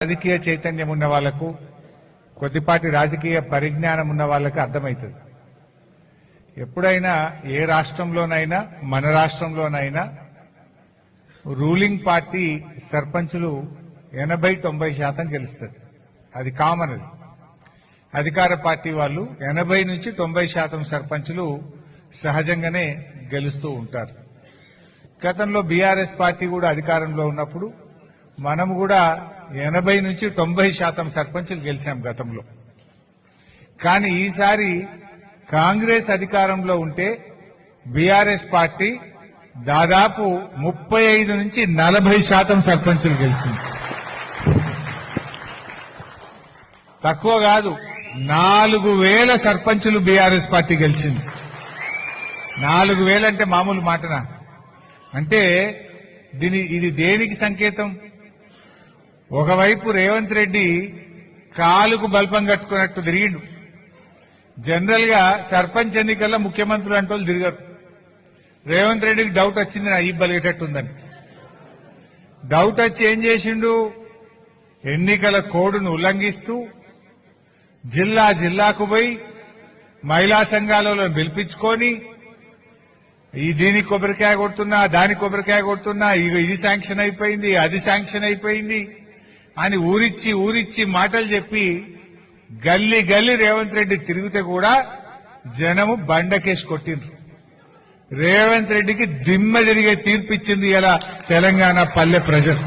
రాజకీయ చైతన్యం ఉన్న వాళ్ళకు కొద్దిపాటి రాజకీయ పరిజ్ఞానం ఉన్న వాళ్ళకి అర్థమవుతుంది ఎప్పుడైనా ఏ రాష్ట్రంలోనైనా మన రాష్ట్రంలోనైనా రూలింగ్ పార్టీ సర్పంచులు ఎనభై తొంభై శాతం గెలుస్తుంది. అది కామన్ అది. అధికార పార్టీ వాళ్ళు ఎనభై నుంచి తొంభై శాతం సర్పంచులు సహజంగానే గెలుస్తూ ఉంటారు. గతంలో బీఆర్ఎస్ పార్టీ కూడా అధికారంలో ఉన్నప్పుడు మనం కూడా ఎనభై నుంచి తొంభై శాతం సర్పంచులు గెలిచాం గతంలో. కానీ ఈసారి కాంగ్రెస్ అధికారంలో ఉంటే బీఆర్ఎస్ పార్టీ దాదాపు ముప్పై ఐదు నుంచి నలభై శాతం సర్పంచులు గెలిచింది. తక్కువ కాదు నాలుగు వేల సర్పంచులు బీఆర్ఎస్ పార్టీ గెలిచింది. నాలుగు వేలంటే మామూలు మాటనా? అంటే దీని ఇది దేనికి సంకేతం? ఒకవైపు రేవంత్ రెడ్డి కాలుకు బల్పం కట్టుకున్నట్టు తిరిగిండు. జనరల్గా సర్పంచ్ ఎన్నికల్లో ముఖ్యమంత్రులు అంటే తిరిగారు. రేవంత్ రెడ్డికి డౌట్ వచ్చింది నా ఈ బలిగేటట్టుందని. డౌట్ వచ్చి ఏం చేసిండు? ఎన్నికల కోడ్ను ఉల్లంఘిస్తూ జిల్లా జిల్లాకు పోయి మహిళా సంఘాలలో పిలిపించుకొని ఈ దీనికి కొబ్బరికాయ కొడుతున్నా దానికి కొబ్బరికాయ కొడుతున్నా ఇగ ఇది శాంక్షన్ అయిపోయింది అది శాంక్షన్ అయిపోయింది. అని ఊరిచ్చి ఊరిచ్చి మాటలు చెప్పి గల్లీ గల్లి రేవంత్ రెడ్డి తిరిగితే కూడా జనము బండకేసి కొట్టిండ్రు. రేవంత్ రెడ్డికి దిమ్మ తిరిగే తీర్పిచ్చింది ఇలా తెలంగాణ పల్లె ప్రజలు.